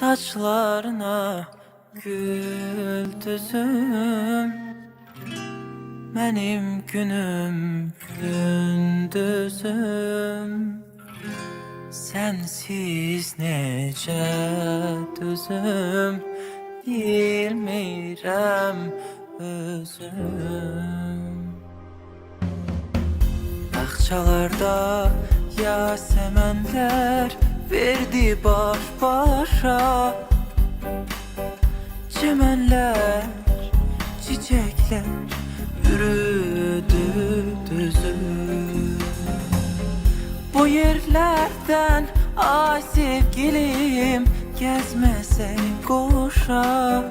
Saçlarına gül düzüm Benim günüm gündüzüm. Sensiz nece düzüm Bilmirəm özüm. Bağçalarda yasemenler verdi baş başa. Çemenler, çiçekler yürüdü düzüm Bu yerlerden ay sevgilim gezmesen koşa.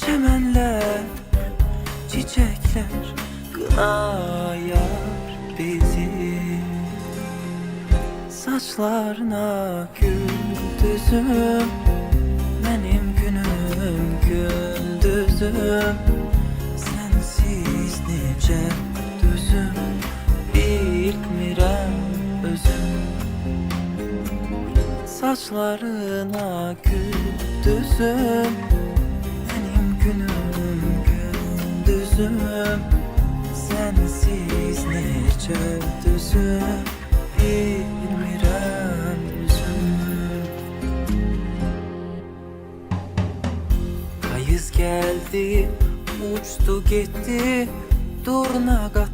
Çemenler, çiçekler kınayar Saçlarına gül düzüm Benim günüm gündüzüm Sensiz nice düzüm Bilmirəm özüm. Saçlarına gül düzüm Benim günüm gündüzüm Sensiz nice düzüm Geldi, uçtu gitti Durna qatar